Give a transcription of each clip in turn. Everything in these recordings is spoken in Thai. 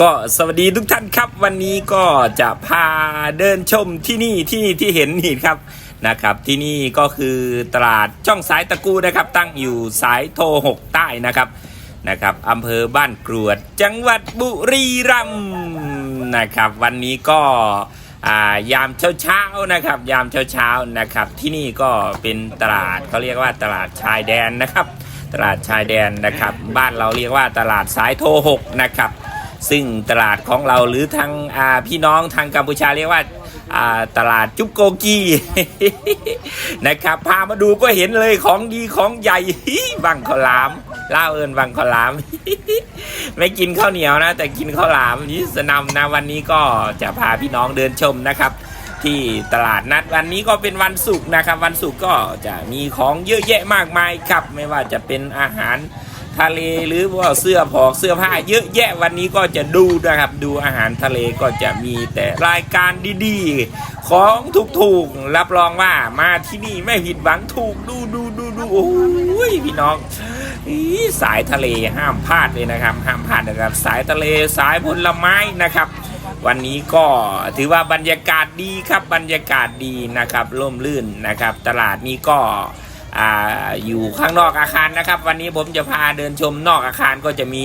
ก็สวัสดีทุกท่านครับ วันนี้ก็จะพาเดินชมที่นี่ที่นี่ที่เห็นนี่ครับนะครับ ที่นี่ก็คือตลาดช่องสายตะกูนะครับ ตั้งอยู่สายโทหกใต้นะครับนะครับอำเภอบ้านกรวดจังหวัดบุรีรัมย์นะครับ วันนี้ก็อายามเช้าเช้าๆนะครับ ยามเช้าเช้าๆนะครับ ที่นี่ก็เป็นตลาดเขาเรียกว่าตลาดชายแดนนะครับ ตลาดชายแดนนะครับ บ้านเราเรียกว่าตลาดสายโทหกนะครับ ซึ่งตลาดของเราหรือทางพี่น้องทางกัมพูชาเรียกว่าตลาดจุกโกกีนะครับพามาดูก็เห็นเลยของดีของใหญ่บังข้าวหลามล่าเอิญบังข้าวหลาม ไม่กินข้าวเหนียวนะ แต่กินข้าวหลามนี่สนำนะวันนี้ก็จะพาพี่น้องเดินชมนะครับ ที่ตลาดนัดวันนี้ก็เป็นวันศุกร์นะครับ วันศุกร์ก็จะมีของเยอะแยะมากมายครับ ไม่ว่าจะเป็นอาหาร ทะเลหรือว่าเสื้อผอกเสื้อผ้า เยอะแยะวันนี้ก็จะดูนะครับ ดูอาหารทะเลก็จะมีแต่รายการดีๆ ของถูกๆ รับรองว่ามาที่นี่ไม่ผิดหวังถูกดูดูดูดูโอ้ยพี่น้องอีสายทะเลห้ามพลาดเลยนะครับ ห้ามพลาดนะครับ สายทะเลสายผลไม้นะครับ วันนี้ก็ถือว่าบรรยากาศดีครับบรรยากาศดีนะครับร่มรื่นนะครับ ตลาดนี้ก็ อ่าอยู่ข้างนอกอาคารนะครับ วันนี้ผมจะพาเดินชมนอกอาคารก็จะมี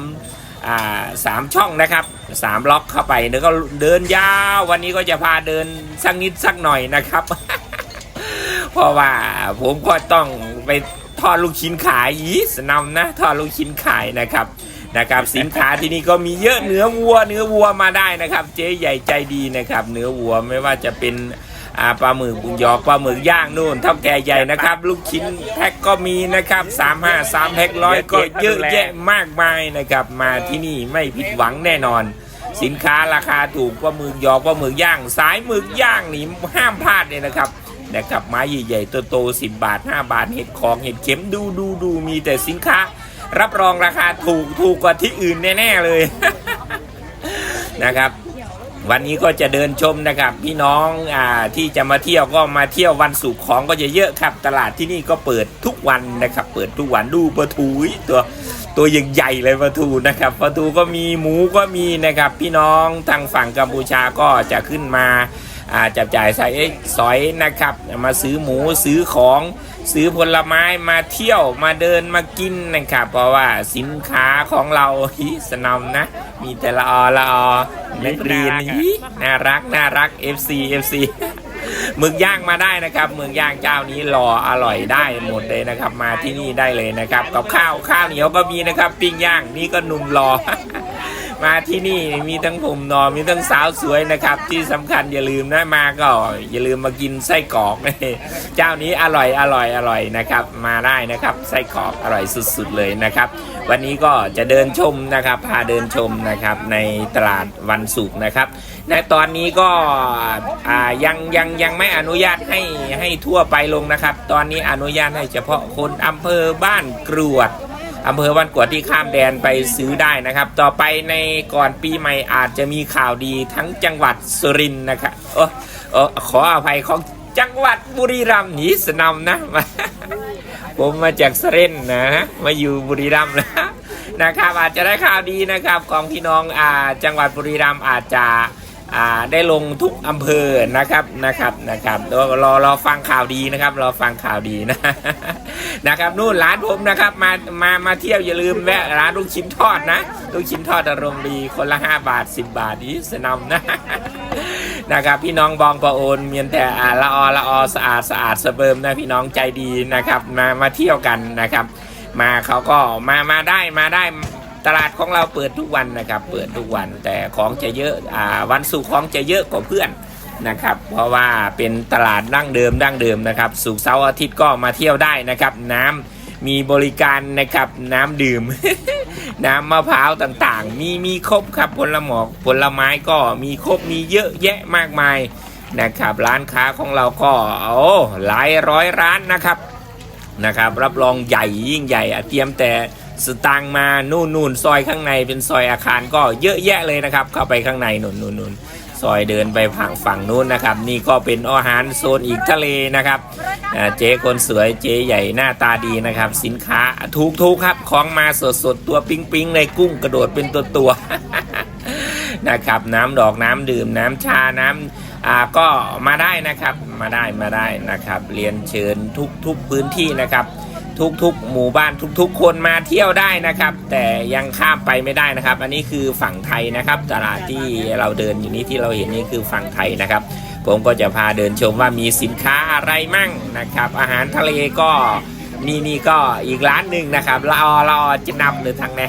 3อ่าสามช่องนะครับสามล็อกเข้าไปแล้วก็เดินยาววันนี้ก็จะพาเดินสักนิดสักหน่อยนะครับ เพราะว่าผมก็ต้องไปทอดลูกชิ้นขายยีสนำนะทอดลูกชิ้นขายนะครับนะครับ สินค้าที่นี่ก็มีเยอะเนื้อวัว เนื้อวัวมาได้นะครับ เจ๊ใหญ่ใจดีนะครับ เนื้อวัวไม่ว่าจะเป็น อ่าปลาหมึกบุญยอปลาหมึกย่างนู่นเท่าแก่ใหญ่นะครับ ลูกชิ้นแพ็คก็มีนะครับสามห้าสามแพ็คร้อยก็เยอะแยะมากมายนะครับ มาที่นี่ไม่ผิดหวังแน่นอน สินค้าราคาถูกปลาหมึกยอปลาหมึกย่าง สายหมึกย่างนี่ห้ามพลาดเลยนะครับนะครับไม้ใหญ่ๆตัวโตๆ10บาท5บาทเห็ดของเห็ดเข็มดูดูดูมีแต่สินค้า รับรองราคาถูกถูกกว่าที่อื่นแน่ๆเลยนะครับ วันนี้ก็จะเดินชมนะครับ พี่น้องอ่าที่จะมาเที่ยวก็มาเที่ยววันสุกของก็จะเยอะครับ ตลาดที่นี่ก็เปิดทุกวันนะครับ เปิดทุกวันดูปลาทูอุ๊ยตัว ตัวใหญ่ๆเลยปลาทูนะครับปลาทูก็มีหมูก็มีนะครับพี่น้องทางฝั่งกัมพูชาก็จะขึ้นมาอ่าจับจ่ายใส่สอยนะครับ มาซื้อหมูซื้อของซื้อผลไม้มาเที่ยวมาเดินมากินนะครับ เพราะว่าสินค้าของเราฮิสนำนะ มีแต่ละออละออนักเรียนฮิน่ารักน่ารัก FC FC หมึกย่างมาได้นะครับหมึกย่างเจ้านี้รออร่อยได้หมดเลยนะครับ มาที่นี่ได้เลยนะครับ กับข้าวข้าวเหนียวก็มีนะครับ ปิ้งย่างนี่ก็หนุ่มรอ มาที่นี่มีทั้งผมนอนมีทั้งสาวสวยนะครับ ที่สำคัญอย่าลืมนะมาก็อย่าลืมมากินไส้กรอกเจ้านี้อร่อยอร่อยอร่อยนะครับ มาได้นะครับไส้กรอกอร่อยสุดๆเลยนะครับ วันนี้ก็จะเดินชมนะครับพาเดินชมนะครับในตลาดวันศุกร์นะครับ ในตอนนี้ก็ยังยังยังไม่อนุญาตให้ให้ทั่วไปลงนะครับ ตอนนี้อนุญาตให้เฉพาะคนอำเภอบ้านกรวด อำเภอบ้านกวดที่ข้ามแดนไปซื้อได้นะครับ ต่อไปในก่อนปีใหม่อาจจะมีข่าวดีทั้งจังหวัดสุรินทร์นะครับเออเออขออภัยของจังหวัดบุรีรัมย์หนีสนำนะ ผมมาจากสเรนนะ มาอยู่บุรีรัมย์นะนะครับอาจจะได้ข่าวดีนะครับ ของพี่น้องอ่าจังหวัดบุรีรัมย์อาจจะ ได้ลงทุกอำเภอนะครับนะครับนะครับรอรอฟังข่าวดีนะครับ รอฟังข่าวดีนะนะครับนู่นร้านผมนะครับมามามาเที่ยวอย่าลืมแวะร้านลูกชิ้นทอดนะลูกชิ้นทอดอารมณ์ดีคนละ 5 บาท 10 บาทนี้สนำนะนะครับพี่น้องบองประโอนเมียนแต่อาละออละออสะอาดสะอาดสะเบิมนะพี่น้องใจดีนะครับมามาเที่ยวกันนะครับ มาเขาก็มามาได้มาได้ ตลาดของเราเปิดทุกวันนะครับ เปิดทุกวันแต่ของจะเยอะอ่าวันศุกร์ของจะเยอะกว่าเพื่อนนะครับ เพราะว่าเป็นตลาดดั้งเดิมดั้งเดิมนะครับศุกร์เสาร์อาทิตย์ก็มาเที่ยวได้นะครับ น้ำมีบริการนะครับน้ำดื่ม น้ำมะพร้าวต่างๆ มีมีครบครับผลหมอกผลไม้ก็มีครบมีเยอะแยะมากมายนะครับ ร้านค้าของเราก็โอ้หลายร้อยร้านนะครับนะครับ รับรองใหญ่ยิ่งใหญ่อะเตรียมแต่ สตางมานู่นนู่นซอยข้างในเป็นซอยอาคารก็เยอะแยะเลยนะครับ เข้าไปข้างในนู่นนู่นนู่นซอยเดินไปฝั่งฝั่งนู้นนะครับ นี่ก็เป็นอาหารโซนอีกทะเลนะครับเจ๊คนสวยเจ๊ใหญ่หน้าตาดีนะครับ สินค้าถูกถูกๆครับของมาสดสดๆตัวปิ๊งปิ๊งๆเลยกุ้งกระโดดเป็นตัวตัวๆนะครับน้ำดอกน้ำดื่มน้ำชาน้ำอ่าก็มาได้นะครับมาได้มาได้นะครับ เรียนเชิญทุกทุกพื้นที่นะครับ ทุกๆ หมู่บ้านทุกๆ คนมาเที่ยวได้นะครับ แต่ยังข้ามไปไม่ได้นะครับ อันนี้คือฝั่งไทยนะครับตลาดที่เราเดินอยู่นี้ที่เราเห็นนี่คือฝั่งไทยนะครับ ผมก็จะพาเดินชมว่ามีสินค้าอะไรมั่งนะครับ อาหารทะเลก็นี่นี่ก็อีกร้านหนึ่งนะครับเราเราจะนำหรือทางไหน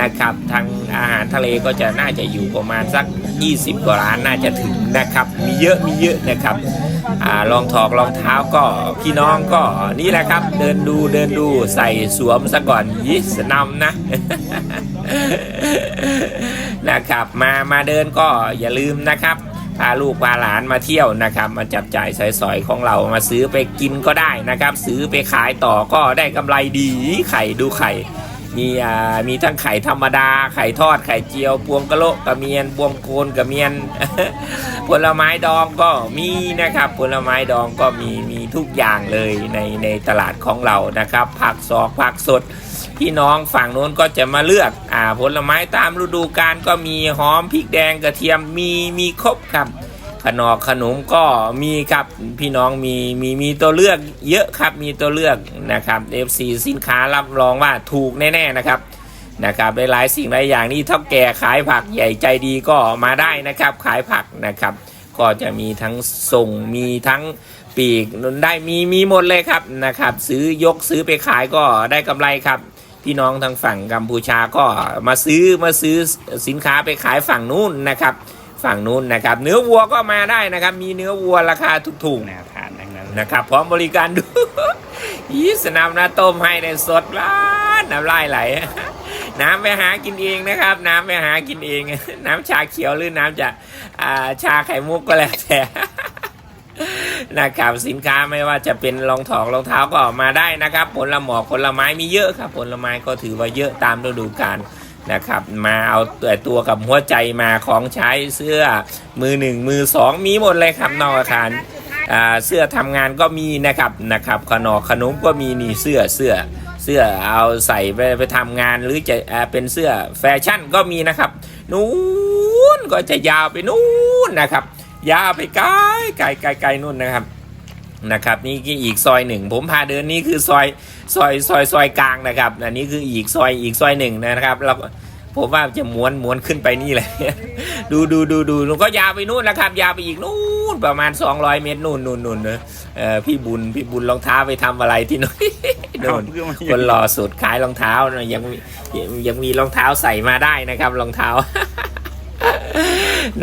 นะครับ ทางอาหารทะเลก็จะน่าจะอยู่ประมาณสัก 20 กว่าร้านน่าจะถึงนะครับ มีเยอะมีเยอะนะครับ รองถอกรองเท้าก็พี่น้องก็นี่แหละครับ เดินดูเดินดูใส่สวมซะก่อนยิสนำนะนะครับมามาเดินก็อย่าลืมนะครับพาลูกพาหลานมาเที่ยวนะครับ มาจับจ่ายใส่สอยของเรามาซื้อไปกินก็ได้นะครับ ซื้อไปขายต่อก็ได้กำไรดีไข่ดูไข่ มีอ่ามีทั้งไข่ธรรมดา ไข่ทอดไข่เจียวพวงกะโลกระเมียนพวงโคนกระเมียน ผลไม้ดองก็มีนะครับ ผลไม้ดองก็มีมีทุกอย่างเลยในในตลาดของเรานะครับ ผักสอกผักสดพี่น้องฝั่งโน้นก็จะมาเลือกอ่าผลไม้ตามฤดูกาลก็มีหอมพริกแดงกระเทียมมีมีครบครับ ขนมขนมก็มีครับพี่น้องมีมีมีตัวเลือกเยอะครับมีตัวเลือกนะครับ FC สินค้ารับรองว่าถูกแน่ๆนะครับนะครับหลายๆสิ่งหลายอย่างนี่เท่าแก่ขายผักใหญ่ใจดีก็มาได้นะครับ ขายผักนะครับ ก็จะมีทั้งส่งมีทั้งปีกได้มีมีหมดเลยครับนะครับ ซื้อยกซื้อไปขายก็ได้กำไรครับพี่น้องทางฝั่งกัมพูชาก็มาซื้อมาซื้อสินค้าไปขายฝั่งนู้นนะครับ ฝั่งนู้นนะครับ เนื้อวัวก็มาได้นะครับ มีเนื้อวัวราคาถูกๆนะทานทั้งนั้นนะครับ พร้อมบริการดูยี่สนามนะต้มให้ในสดร้านน้ำลายไหล น้ำไปหากินเองนะครับ น้ำไปหากินเอง น้ำชาเขียวหรือน้ำจะอ่าชาไข่มุกก็แล้วแต่นะครับสินค้าไม่ว่าจะเป็นรองถอกรองเท้าก็มาได้นะครับ ผลหมอกผลไม้มีเยอะครับ ผลไม้ก็ถือว่าเยอะตามฤดูกาล นะครับ มาเอาแต่ตัวกับหัวใจมาของใช้เสื้อมือหนึ่งมือสองมีหมดเลยครับนอกอาคารเสื้อทำงานก็มีนะครับนะครับขนมขนมก็มีนี่เสื้อเสื้อเสื้อเอาใส่ไปไปทำงานหรือจะเป็นเสื้อแฟชั่นก็มีนะครับนู้นก็จะยาวไปนู้นนะครับ ยาวไปไกลไกลไกลไกลนู่นนะครับ นะครับนี่คืออีกซอยหนึ่งผมพาเดินนี่คือซอยซอยซอยซอยกลางนะครับอันนี้คืออีกซอยอีกซอยหนึ่งนะครับแล้วผมว่าจะม้วนม้วนขึ้นไปนี่แหละดูดูดูดูแล้วก็ยาวไปนู่นนะครับ ยาวไปอีกนู่นประมาณ 200 เมตรนู่นนู่นนู่นเนอะเออพี่บุญพี่บุญรองเท้าไปทำอะไรที่นู่นนู่นคนหล่อสุดขายรองเท้านะยังมียังมีรองเท้าใส่มาได้นะครับรองเท้า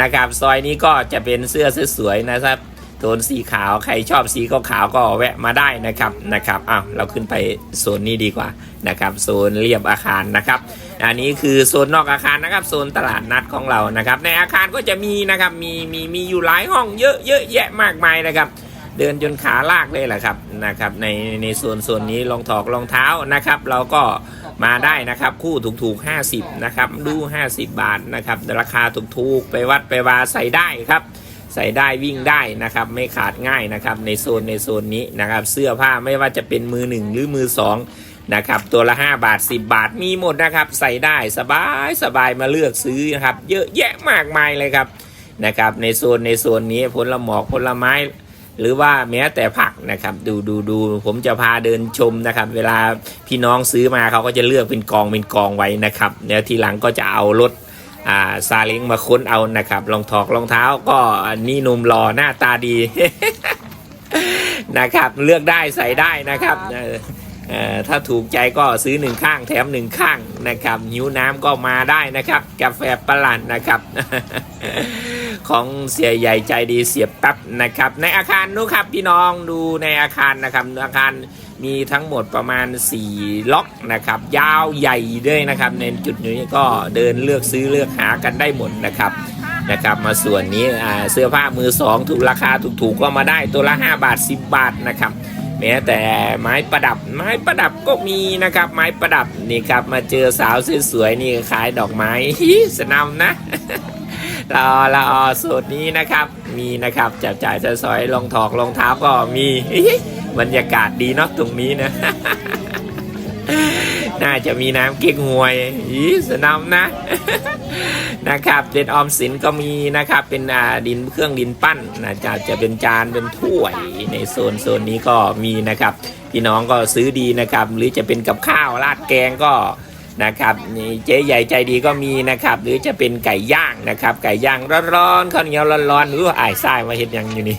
นะครับ ซอยนี้ก็จะเป็นเสื้อสวยๆนะครับ โทนสีขาวใครชอบสีขาวๆก็แวะมาได้นะครับนะครับอ้าวเราขึ้นไปโซนนี้ดีกว่านะครับโซนเรียบอาคารนะครับ อันนี้คือโซนนอกอาคารนะครับโซนตลาดนัดของเรานะครับ ในอาคารก็จะมีนะครับมีมีมีอยู่หลายห้องเยอะเยอะแยะมากมายนะครับ เดินจนขาลากเลยแหละครับนะครับ ในในโซนโซนนี้รองถอกรองเท้านะครับ เราก็มาได้นะครับคู่ถูกๆ 50นะครับดู 50 บาทนะครับราคาถูกๆ ไปวัดไปวาใส่ได้ครับ ใส่ได้วิ่งได้นะครับไม่ขาดง่ายนะครับในโซนในโซนนี้นะครับเสื้อผ้าไม่ว่าจะเป็นมือหนึ่งหรือมือสองนะครับตัวละ 5 บาท 10 บาทมีหมดนะครับ ใส่ได้สบายสบายมาเลือกซื้อนะครับเยอะแยะมากมายเลยครับนะครับในโซนในโซนนี้ผลหมอกผลไม้ หรือว่าแม้แต่ผักนะครับดูดูดูผมจะพาเดินชมนะครับ เวลาพี่น้องซื้อมาเขาก็จะเลือกเป็นกองเป็นกองไว้นะครับเดี๋ยวทีหลังก็จะเอารถ อ่าซาเล้งมาค้นเอานะครับรองถอกรองเท้าก็นี่หนุ่มหล่อหน้าตาดีนะครับ เลือกได้ใส่ได้นะครับเอ่อถ้าถูกใจก็ซื้อหนึ่งข้างแถมหนึ่งข้างนะครับหิวน้ำก็มาได้นะครับ กาแฟประหลัดนะครับ ของเสียใหญ่ใจดีเสียแป๊บนะครับ ในอาคารนู้ครับพี่น้องดูในอาคารนะครับอาคารมีทั้งหมดประมาณ 4 ล็อกนะครับ ยาวใหญ่ด้วยนะครับ ในจุดนี้ก็เดินเลือกซื้อเลือกหากันได้หมดนะครับนะครับ มาส่วนนี้เสื้อผ้ามือสองถูกราคาถูกๆก็มาได้ตัวละ 5 บาท 10 บาทนะครับแม้แต่ไม้ประดับไม้ประดับก็มีนะครับ ไม้ประดับนี่ครับมาเจอสาวสวยๆนี่ขายดอกไม้สนำนะ รอรอสูตรนี้นะครับมีนะครับจับจ่ายสอยรองถอกรองเท้าก็มีบรรยากาศดีเนาะตรงนี้นะ น่าจะมีน้ำเก๊กฮวยอีสนำนะนะครับเป็นออมสินก็มีนะครับ เป็นดินเครื่องดินปั้นนะจะจะเป็นจานเป็นถ้วยในโซนโซนนี้ก็มีนะครับ พี่น้องก็ซื้อดีนะครับ หรือจะเป็นกับข้าวราดแกงก็ นะครับนี่เจ๊ใหญ่ใจดีก็มีนะครับ หรือจะเป็นไก่ย่างนะครับ ไก่ย่างร้อนๆข้าวเหนียวร้อนๆหรือว่าอ้ายทรายมาเห็นยังอยู่นี่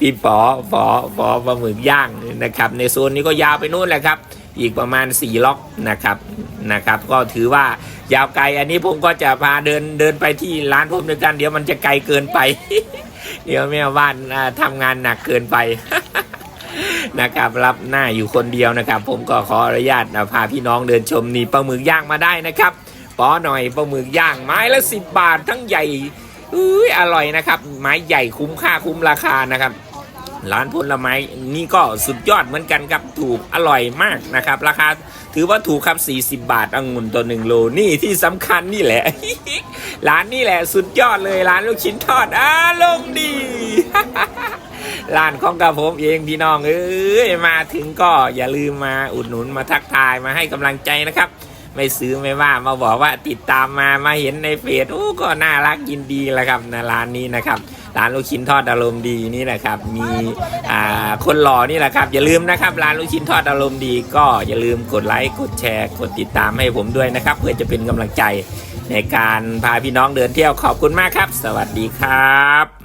พี่ปอปอปอปลาหมึกย่างนะครับ ในโซนนี้ก็ยาวไปนู่นแหละครับ อีกประมาณ 4 ล็อกนะครับนะครับ ก็ถือว่ายาวไกลอันนี้ผมก็จะพาเดินเดินไปที่ร้านผมด้วยกัน เดี๋ยวมันจะไกลเกินไป เดี๋ยวแม่บ้านอ่าทำงานหนักเกินไป นะครับ รับหน้าอยู่คนเดียวนะครับ ผมก็ขออนุญาตอ่าพาพี่น้องเดินชมนี่ปลาหมึกย่างมาได้นะครับปอหน่อยปลาหมึกย่างไม้ละสิบบาททั้งใหญ่อุ้ยอร่อยนะครับ ไม้ใหญ่คุ้มค่าคุ้มราคานะครับร้านผลไม้นี่ก็สุดยอดเหมือนกันครับถูกอร่อยมากนะครับ ราคาถือว่าถูกครับ 40 บาทองุ่นตัวหนึ่งโลนี่ที่สำคัญนี่แหละ ร้านนี่แหละสุดยอดเลยร้านลูกชิ้นทอดอารมณ์ดี ร้านของกระผมเองพี่น้องเอ้ยมาถึงก็อย่าลืมมาอุดหนุนมาทักทายมาให้กำลังใจนะครับ ไม่ซื้อไม่ว่ามาบอกว่าติดตามมามาเห็นในเฟซโอ้ก็น่ารักยินดีแหละครับนะร้านนี้นะครับร้านลูกชิ้นทอดอารมณ์ดีนี่แหละครับ มีคนหล่อนี่แหละครับ อย่าลืมนะครับร้านลูกชิ้นทอดอารมณ์ดี ก็อย่าลืมกดไลค์กดแชร์กดติดตามให้ผมด้วยนะครับ เพื่อจะเป็นกำลังใจในการพาพี่น้องเดินเที่ยวขอบคุณมากครับ สวัสดีครับ